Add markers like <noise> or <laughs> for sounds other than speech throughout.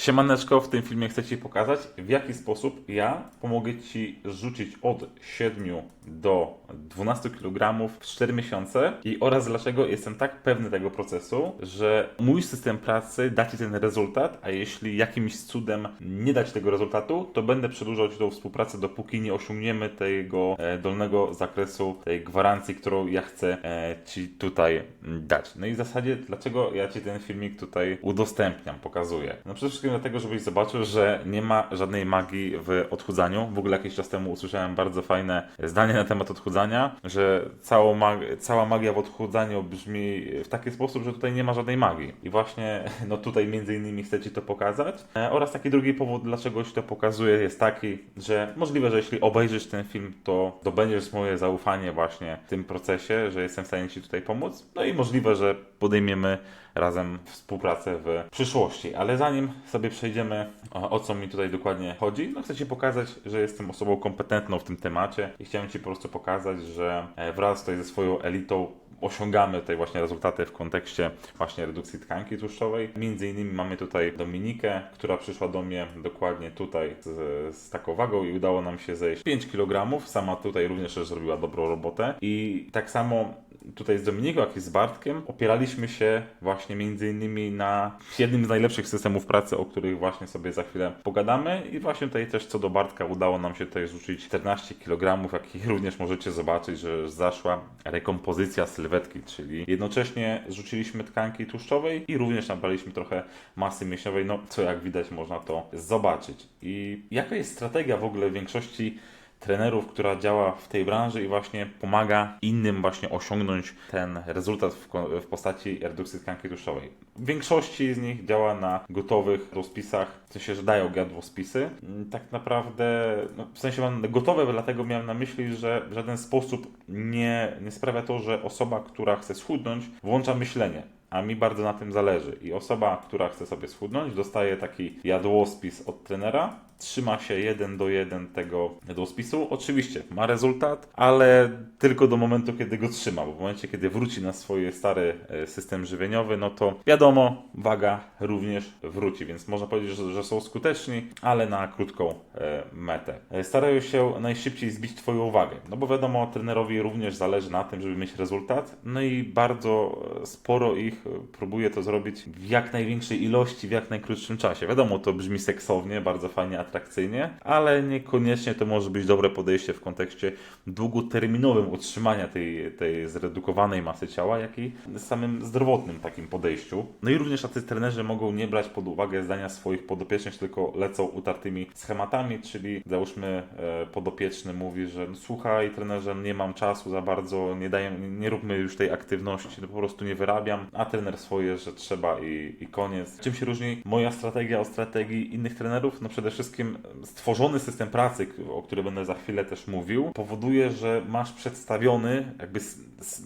Siemaneczko, w tym filmie chcę Ci pokazać, w jaki sposób ja pomogę Ci rzucić od 7 do 12 kg w 4 miesiące i oraz dlaczego jestem tak pewny tego procesu, że mój system pracy da Ci ten rezultat, a jeśli jakimś cudem nie da Ci tego rezultatu, to będę przedłużał Ci tą współpracę, dopóki nie osiągniemy tego e, dolnego zakresu, tej gwarancji, którą ja chcę e, Ci tutaj dać. No i w zasadzie, dlaczego ja Ci ten filmik tutaj udostępniam, pokazuję? No przede wszystkim dlatego, żebyś zobaczył, że nie ma żadnej magii w odchudzaniu. W ogóle jakiś czas temu usłyszałem bardzo fajne zdanie na temat odchudzania, że mag- cała magia w odchudzaniu brzmi w taki sposób, że tutaj nie ma żadnej magii. I właśnie no tutaj między innymi chcę Ci to pokazać. E, oraz taki drugi powód, dlaczego Ci to pokazuję, jest taki, że możliwe, że jeśli obejrzysz ten film, to zdobędziesz moje zaufanie właśnie w tym procesie, że jestem w stanie Ci tutaj pomóc. No i możliwe, że podejmiemy razem współpracę w przyszłości. Ale zanim sobie przejdziemy, o, co mi tutaj dokładnie chodzi, no chcę Ci pokazać, że jestem osobą kompetentną w tym temacie i chciałem Ci po prostu pokazać, że e, wraz tutaj ze swoją elitą osiągamy tutaj właśnie rezultaty w kontekście właśnie redukcji tkanki tłuszczowej. Między innymi mamy tutaj Dominikę, która przyszła do mnie dokładnie tutaj z, z taką wagą i udało nam się zejść 5 kg. Sama tutaj również zrobiła dobrą robotę i tak samo tutaj z Dominiką, jak i z Bartkiem opieraliśmy się właśnie między innymi na jednym z najlepszych systemów pracy, o których właśnie sobie za chwilę pogadamy i właśnie tutaj też co do Bartka udało nam się tutaj rzucić 14 kg, jak i również możecie zobaczyć, że zaszła rekompozycja sylwetki, czyli jednocześnie zrzuciliśmy tkanki tłuszczowej i również nabraliśmy trochę masy mięśniowej, no co jak widać można to zobaczyć. I jaka jest strategia w ogóle większości trenerów, która działa w tej branży i właśnie pomaga innym właśnie osiągnąć ten rezultat w, w postaci redukcji tkanki tłuszczowej. W większości z nich działa na gotowych jadłospisach, w sensie, że dają jadłospisy. Mm, Tak naprawdę, no, w sensie mam gotowe, dlatego miałem na myśli, że w żaden sposób nie, nie sprawia to, że osoba, która chce schudnąć, włącza myślenie a mi bardzo na tym zależy. I osoba, która chce sobie schudnąć, dostaje taki jadłospis od trenera, trzyma się jeden do jeden tego jadłospisu. Oczywiście ma rezultat, ale tylko do momentu, kiedy go trzyma, bo w momencie, kiedy wróci na swój stary e, system żywieniowy, no to wiadomo, waga również wróci, więc można powiedzieć, że, są skuteczni, ale na krótką e, metę. E, Starają się najszybciej zbić Twoją uwagę, no bo wiadomo, trenerowi również zależy na tym, żeby mieć rezultat, no i bardzo sporo ich e, próbuje to zrobić w jak największej ilości, w jak najkrótszym czasie. Wiadomo, to brzmi seksownie, bardzo fajnie, atrakcyjnie, ale niekoniecznie to może być dobre podejście w kontekście długoterminowym utrzymania tej, tej zredukowanej masy ciała, jak i samym zdrowotnym takim podejściu. No i również tacy trenerzy mogą nie brać pod uwagę zdania swoich podopiecznych, tylko lecą utartymi schematami, czyli załóżmy e, podopieczny mówi, że no, słuchaj trenerze, nie mam czasu za bardzo, nie, daję, nie róbmy już tej aktywności, no, po prostu nie wyrabiam, a trener swoje, że trzeba i, i koniec. Czym się różni moja strategia od strategii innych trenerów? No przede wszystkim stworzony system pracy, o którym będę za chwilę też mówił, powoduje, że masz przedstawiony jakby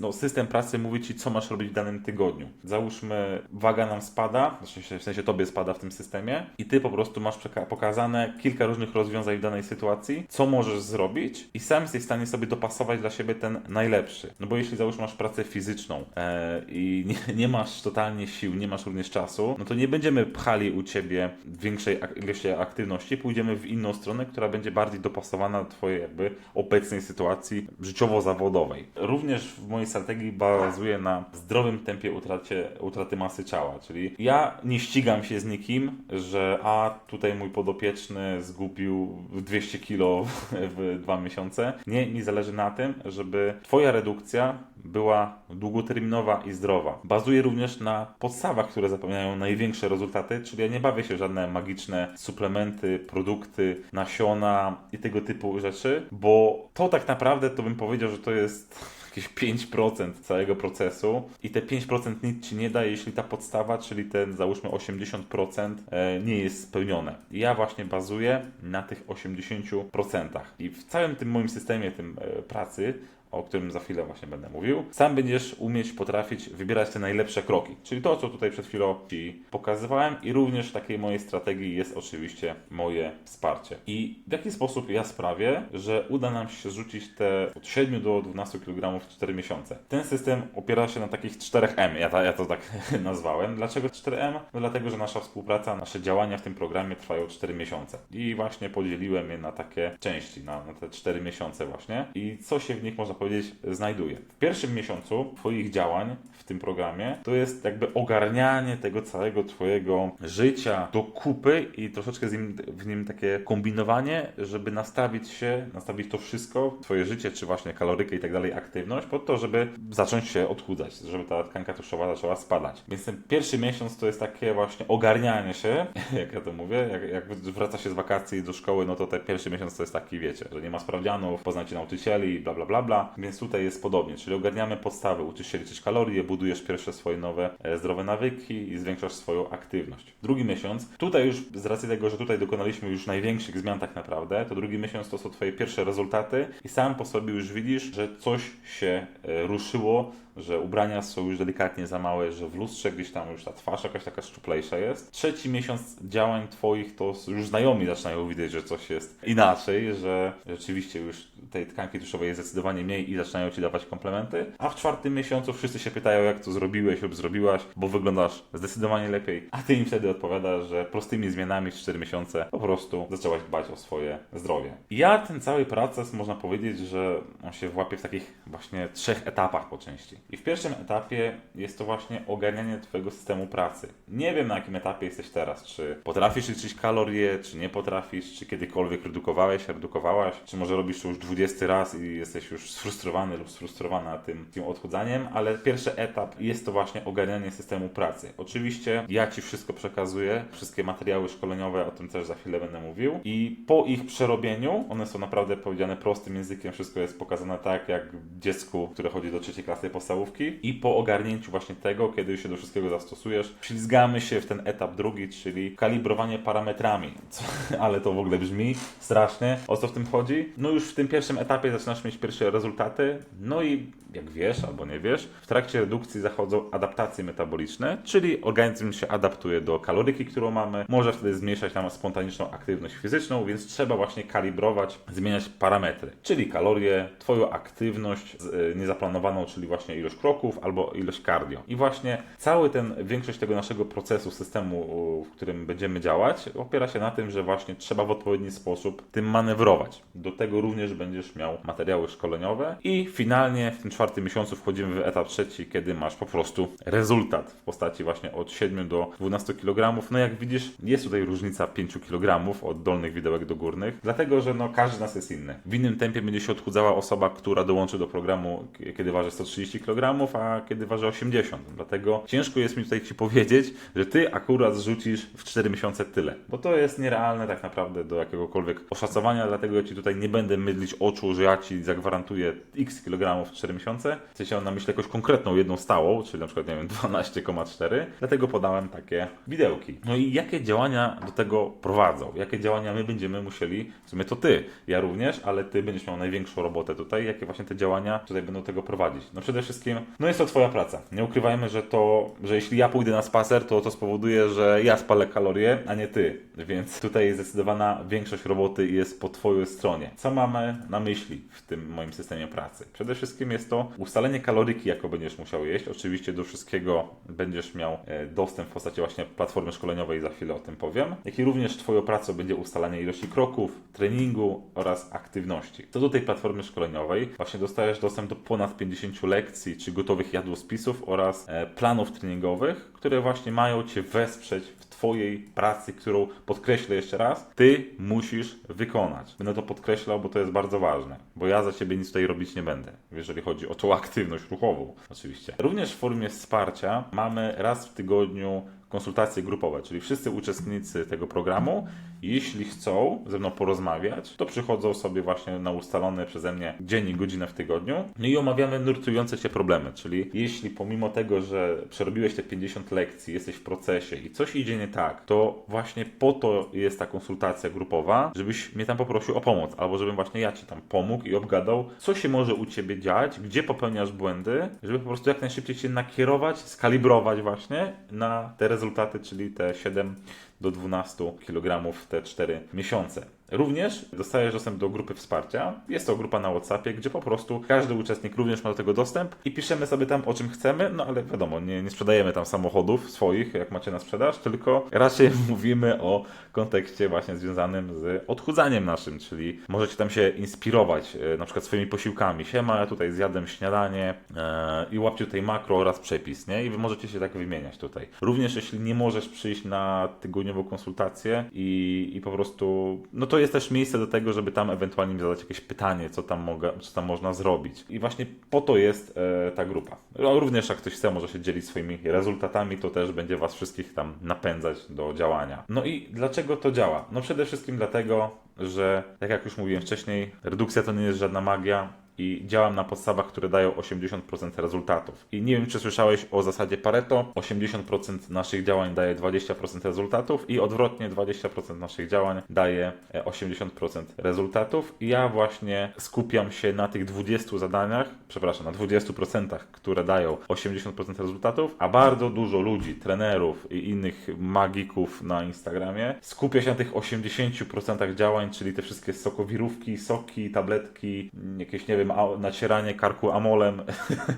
no, system pracy mówi Ci, co masz robić w danym tygodniu. Załóżmy, waga nam spada, w sensie, w sensie Tobie spada w tym systemie i Ty po prostu masz pokazane kilka różnych rozwiązań w danej sytuacji, co możesz zrobić i sam jesteś w stanie sobie dopasować dla siebie ten najlepszy. No bo jeśli załóżmy masz pracę fizyczną e, i nie, nie masz totalnie sił, nie masz również czasu, no to nie będziemy pchali u Ciebie większej ilości aktywności, pójdziemy w inną stronę, która będzie bardziej dopasowana do Twojej jakby obecnej sytuacji życiowo-zawodowej. Również w mojej strategii bazuję na zdrowym tempie utracie, utraty masy ciała, czyli ja nie ścigam się z nikim, że a tutaj mój podopieczny zgubił 200 kg w dwa miesiące. Nie, mi zależy na tym, żeby Twoja redukcja była długoterminowa i zdrowa. Bazuję również na podstawach, które zapewniają największe rezultaty, czyli ja nie bawię się w żadne magiczne suplementy, produkty, nasiona i tego typu rzeczy, bo to tak naprawdę to bym powiedział, że to jest <laughs> jakieś 5% całego procesu i te 5% nic ci nie da, jeśli ta podstawa, czyli ten załóżmy 80% e, nie jest spełnione. Ja właśnie bazuję na tych 80%. I w całym tym moim systemie tym e, pracy o którym za chwilę właśnie będę mówił, sam będziesz umieć, potrafić wybierać te najlepsze kroki. Czyli to, co tutaj przed chwilą Ci pokazywałem i również w takiej mojej strategii jest oczywiście moje wsparcie. I w jaki sposób ja sprawię, że uda nam się rzucić te od 7 do 12 kg w 4 miesiące. Ten system opiera się na takich 4M, ja, ja to tak <laughs> nazwałem. Dlaczego 4M? No dlatego, że nasza współpraca, nasze działania w tym programie trwają 4 miesiące. I właśnie podzieliłem je na takie części, na, na te 4 miesiące właśnie. I co się w nich, można powiedzieć, znajduje. W pierwszym miesiącu Twoich działań w tym programie to jest jakby ogarnianie tego całego Twojego życia do kupy i troszeczkę nim, w nim takie kombinowanie, żeby nastawić się, nastawić to wszystko, Twoje życie, czy właśnie kalorykę i tak dalej, aktywność, pod to, żeby zacząć się odchudzać, żeby ta tkanka tłuszczowa zaczęła spadać. Więc ten pierwszy miesiąc to jest takie właśnie ogarnianie się, <laughs> jak ja to mówię, jak, jak wraca się z wakacji do szkoły, no to ten pierwszy miesiąc to jest taki, wiecie, że nie ma sprawdzianów, poznajcie nauczycieli, bla, bla, bla, bla, więc tutaj jest podobnie, czyli ogarniamy podstawy, uczysz się liczyć kalorie, budujesz pierwsze swoje nowe e, zdrowe nawyki i zwiększasz swoją aktywność. Drugi miesiąc, tutaj już z racji tego, że tutaj dokonaliśmy już największych zmian tak naprawdę, to drugi miesiąc to są Twoje pierwsze rezultaty i sam po sobie już widzisz, że coś się e, ruszyło, że ubrania są już delikatnie za małe, że w lustrze gdzieś tam już ta twarz jakaś taka szczuplejsza jest. Trzeci miesiąc działań Twoich to już znajomi zaczynają widzieć, że coś jest inaczej, że rzeczywiście już tej tkanki tłuszczowej jest zdecydowanie mniej i zaczynają Ci dawać komplementy. A w czwartym miesiącu wszyscy się pytają, jak to zrobiłeś lub zrobiłaś, bo wyglądasz zdecydowanie lepiej, a Ty im wtedy odpowiadasz, że prostymi zmianami w 4 miesiące po prostu zaczęłaś dbać o swoje zdrowie. Ja ten cały proces można powiedzieć, że on się włapie w takich właśnie trzech etapach po części. I w pierwszym etapie jest to właśnie ogarnianie Twojego systemu pracy. Nie wiem na jakim etapie jesteś teraz, czy potrafisz liczyć kalorie, czy nie potrafisz, czy kiedykolwiek redukowałeś, redukowałaś, czy może robisz to już 20 raz i jesteś już sfrustrowany lub sfrustrowana tym, tym odchudzaniem, ale pierwszy etap jest to właśnie ogarnianie systemu pracy. Oczywiście ja Ci wszystko przekazuję, wszystkie materiały szkoleniowe, o tym też za chwilę będę mówił i po ich przerobieniu, one są naprawdę powiedziane prostym językiem, wszystko jest pokazane tak, jak dziecku, które chodzi do trzeciej klasy podstawówki i po ogarnięciu właśnie tego, kiedy się do wszystkiego zastosujesz, ślizgamy się w ten etap drugi, czyli kalibrowanie parametrami. <laughs> Co, ale to w ogóle brzmi strasznie. O co w tym chodzi? No już w tym pierwszym etapie zaczynasz mieć pierwsze rezultaty, no i jak wiesz albo nie wiesz, w trakcie redukcji zachodzą adaptacje metaboliczne, czyli organizm się adaptuje do kaloryki, którą mamy, może wtedy zmniejszać nam spontaniczną aktywność fizyczną, więc trzeba właśnie kalibrować, zmieniać parametry, czyli kalorie, Twoją aktywność y, niezaplanowaną, czyli właśnie ilość kroków albo ilość cardio. I właśnie cały ten, większość tego naszego procesu, systemu, w którym będziemy działać, opiera się na tym, że właśnie trzeba w odpowiedni sposób tym manewrować. Do tego również będziesz miał materiały szkoleniowe i finalnie w tym czwartym miesiącu wchodzimy w etap trzeci, kiedy masz po prostu rezultat w postaci właśnie od 7 do 12 kg. No jak widzisz, jest tutaj różnica 5 kg od dolnych widełek do górnych, dlatego że no każdy z nas jest inny. W innym tempie będzie się odchudzała osoba, która dołączy do programu, kiedy waży 130 kg, a kiedy waży 80. Dlatego ciężko jest mi tutaj Ci powiedzieć, że Ty akurat zrzucisz w 4 miesiące tyle, bo to jest nierealne tak naprawdę do jakiegokolwiek oszacowania, dlatego ja Ci tutaj nie będę mydlić oczu, że ja Ci zagwarantuję x kilogramów w 4 miesiące. W sensie na myśli jakąś konkretną jedną stałą, czyli na przykład, nie wiem, 12,4. Dlatego podałem takie widełki. No i jakie działania do tego prowadzą? Jakie działania my będziemy musieli, w sumie to Ty, ja również, ale Ty będziesz miał największą robotę tutaj. Jakie właśnie te działania tutaj będą tego prowadzić? No przede wszystkim, no jest to Twoja praca. Nie ukrywajmy, że to, że jeśli ja pójdę na spacer, to to spowoduje, że ja spalę kalorie, a nie Ty. Więc tutaj zdecydowana większość roboty jest po Twojej stronie. Co mamy na myśli w tym moim systemie pracy? Przede wszystkim jest to ustalenie kaloryki, jaką będziesz musiał jeść. Oczywiście do wszystkiego będziesz miał e, dostęp w postaci właśnie platformy szkoleniowej, za chwilę o tym powiem. Jak i również Twoją pracą będzie ustalanie ilości kroków, treningu oraz aktywności. Co do tej platformy szkoleniowej, właśnie dostajesz dostęp do ponad 50 lekcji czy gotowych jadłospisów oraz e, planów treningowych, które właśnie mają Cię wesprzeć w Twojej pracy, którą podkreślę jeszcze raz, Ty musisz wykonać. Będę to podkreślał, bo to jest bardzo ważne, bo ja za Ciebie nic tutaj robić nie będę, jeżeli chodzi o tą aktywność ruchową, oczywiście. Również w formie wsparcia mamy raz w tygodniu konsultacje grupowe, czyli wszyscy uczestnicy tego programu, jeśli chcą ze mną porozmawiać, to przychodzą sobie właśnie na ustalony przeze mnie dzień i godzinę w tygodniu. No i omawiamy nurtujące się problemy, czyli jeśli pomimo tego, że przerobiłeś te 50 lekcji, jesteś w procesie i coś idzie nie tak, to właśnie po to jest ta konsultacja grupowa, żebyś mnie tam poprosił o pomoc, albo żebym właśnie ja Ci tam pomógł i obgadał, co się może u Ciebie dziać, gdzie popełniasz błędy, żeby po prostu jak najszybciej Cię nakierować, skalibrować właśnie na te rezultaty, czyli te 7 do 12 kg te 4 miesiące. Również dostajesz dostęp do grupy wsparcia. Jest to grupa na WhatsAppie, gdzie po prostu każdy uczestnik również ma do tego dostęp i piszemy sobie tam o czym chcemy, no ale wiadomo, nie, nie sprzedajemy tam samochodów swoich, jak macie na sprzedaż, tylko raczej <laughs> mówimy o kontekście właśnie związanym z odchudzaniem naszym, czyli możecie tam się inspirować e, na przykład swoimi posiłkami. Siema, ja tutaj zjadłem śniadanie e, i łapcie tutaj makro oraz przepis, nie? I wy możecie się tak wymieniać tutaj. Również jeśli nie możesz przyjść na tygodniową konsultację i, i po prostu, no to jest też miejsce do tego, żeby tam ewentualnie mi zadać jakieś pytanie, co tam, mogę, co tam można zrobić. I właśnie po to jest e, ta grupa. No, również jak ktoś chce, może się dzielić swoimi rezultatami, to też będzie Was wszystkich tam napędzać do działania. No i dlaczego to działa? No przede wszystkim dlatego, że tak jak już mówiłem wcześniej, redukcja to nie jest żadna magia i działam na podstawach, które dają 80% rezultatów. I nie wiem, czy słyszałeś o zasadzie Pareto. 80% naszych działań daje 20% rezultatów i odwrotnie 20% naszych działań daje e, 80% rezultatów. I ja właśnie skupiam się na tych 20 zadaniach, przepraszam, na 20%, które dają 80% rezultatów, a bardzo dużo ludzi, trenerów i innych magików na Instagramie skupia się na tych 80% działań, czyli te wszystkie sokowirówki, soki, tabletki, jakieś, nie wiem, a- nacieranie karku amolem,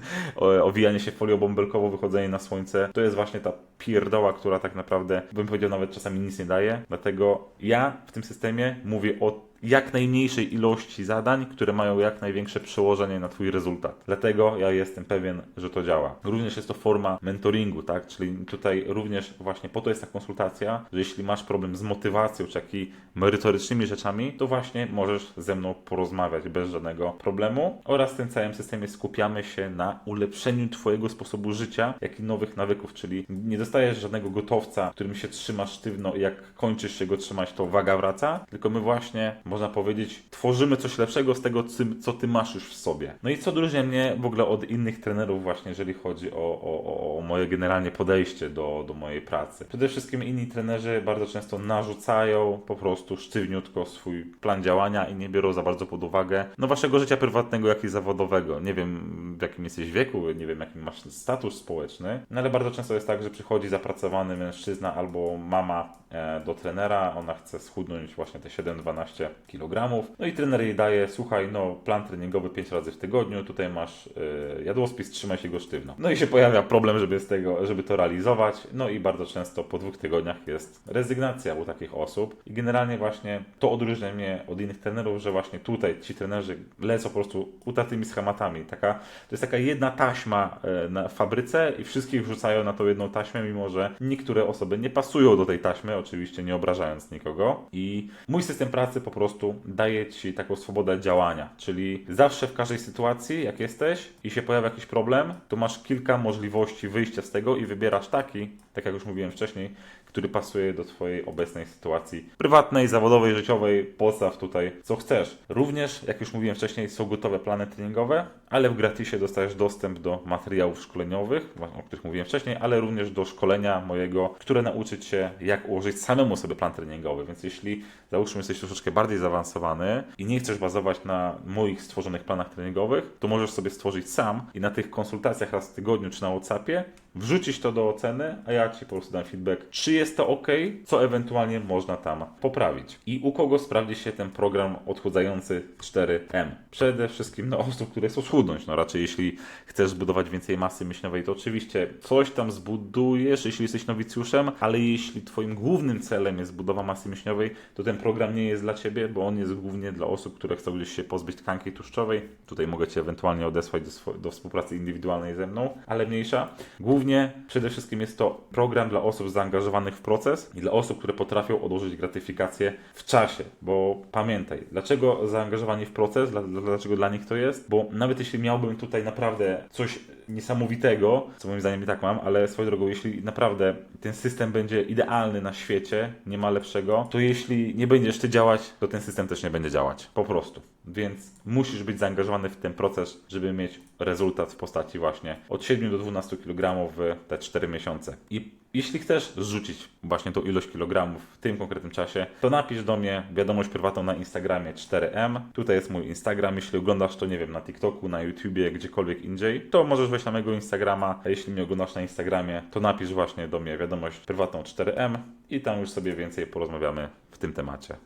<laughs> owijanie się folią bąbelkową, wychodzenie na słońce. To jest właśnie ta pierdoła, która tak naprawdę, bym powiedział, nawet czasami nic nie daje. Dlatego ja w tym systemie mówię o jak najmniejszej ilości zadań, które mają jak największe przełożenie na Twój rezultat. Dlatego ja jestem pewien, że to działa. Również jest to forma mentoringu, tak? Czyli tutaj również właśnie po to jest ta konsultacja, że jeśli masz problem z motywacją czy jakimiś merytorycznymi rzeczami, to właśnie możesz ze mną porozmawiać bez żadnego problemu. Oraz w tym całym systemie skupiamy się na ulepszeniu Twojego sposobu życia, jak i nowych nawyków, czyli nie dostajesz żadnego gotowca, którym się trzymasz sztywno i jak kończysz się go trzymać, to waga wraca, tylko my właśnie, można powiedzieć, tworzymy coś lepszego z tego, co- Ty masz już w sobie. No i co odróżnia mnie w ogóle od innych trenerów właśnie, jeżeli chodzi o, o, o- o moje generalnie podejście do, do mojej pracy. Przede wszystkim inni trenerzy bardzo często narzucają po prostu sztywniutko swój plan działania i nie biorą za bardzo pod uwagę no waszego życia prywatnego, jak i zawodowego. Nie wiem w jakim jesteś wieku, nie wiem jaki masz status społeczny, no ale bardzo często jest tak, że przychodzi zapracowany mężczyzna albo mama e, do trenera, ona chce schudnąć właśnie te 7-12 kg. No i trener jej daje, słuchaj, no plan treningowy 5 razy w tygodniu, tutaj masz e, jadłospis, trzymaj się go sztywno. No i się pojawia problem, żeby z tego, żeby to realizować. No i bardzo często po dwóch tygodniach jest rezygnacja u takich osób. I generalnie właśnie to odróżnia mnie od innych trenerów, że właśnie tutaj ci trenerzy lecą po prostu utartymi schematami. Taka, to jest taka jedna taśma e, na fabryce i wszystkich wrzucają na tą jedną taśmę, mimo że niektóre osoby nie pasują do tej taśmy, oczywiście nie obrażając nikogo. I mój system pracy po prostu daje ci taką swobodę działania, czyli zawsze w każdej sytuacji, jak jesteś i się pojawia jakiś problem, to masz kilka możliwości wyjścia z tego i wybierasz taki, tak jak już mówiłem wcześniej, który pasuje do Twojej obecnej sytuacji prywatnej, zawodowej, życiowej. Postaw tutaj co chcesz. Również, jak już mówiłem wcześniej, są gotowe plany treningowe, ale w gratisie dostajesz dostęp do materiałów szkoleniowych, o których mówiłem wcześniej, ale również do szkolenia mojego, które nauczyć się, jak ułożyć samemu sobie plan treningowy. Więc jeśli załóżmy jesteś troszeczkę bardziej zaawansowany i nie chcesz bazować na moich stworzonych planach treningowych, to możesz sobie stworzyć sam i na tych konsultacjach raz w tygodniu czy na WhatsAppie wrzucić to do oceny, a ja Ci po prostu dam feedback, czy jest to ok, co ewentualnie można tam poprawić. I u kogo sprawdzi się ten program odchudzający 4M? Przede wszystkim na osób, które chcą schudnąć. No raczej jeśli chcesz zbudować więcej masy mięśniowej, to oczywiście coś tam zbudujesz, jeśli jesteś nowicjuszem, ale jeśli Twoim głównym celem jest budowa masy mięśniowej, to ten program nie jest dla Ciebie, bo on jest głównie dla osób, które chcą gdzieś się pozbyć tkanki tłuszczowej. Tutaj mogę Cię ewentualnie odesłać do, do współpracy indywidualnej ze mną, ale mniejsza. Głównie przede wszystkim jest to program dla osób zaangażowanych w proces i dla osób, które potrafią odłożyć gratyfikację w czasie, bo pamiętaj, dlaczego zaangażowani w proces, dla, dla- dlaczego dla nich to jest, bo nawet jeśli miałbym tutaj naprawdę coś niesamowitego, co moim zdaniem i tak mam, ale swoją drogą, jeśli naprawdę ten system będzie idealny na świecie, nie ma lepszego, to jeśli nie będziesz ty działać, to ten system też nie będzie działać. Po prostu. Więc musisz być zaangażowany w ten proces, żeby mieć rezultat w postaci właśnie od 7 do 12 kg w te 4 miesiące. I jeśli chcesz zrzucić właśnie tą ilość kilogramów w tym konkretnym czasie, to napisz do mnie wiadomość prywatną na Instagramie 4M. Tutaj jest mój Instagram. Jeśli oglądasz to, nie wiem, na TikToku, na YouTubie, gdziekolwiek indziej, to możesz wejść na mojego Instagrama. Jeśli mnie oglądasz na Instagramie, to napisz właśnie do mnie wiadomość prywatną 4M i tam już sobie więcej porozmawiamy w tym temacie.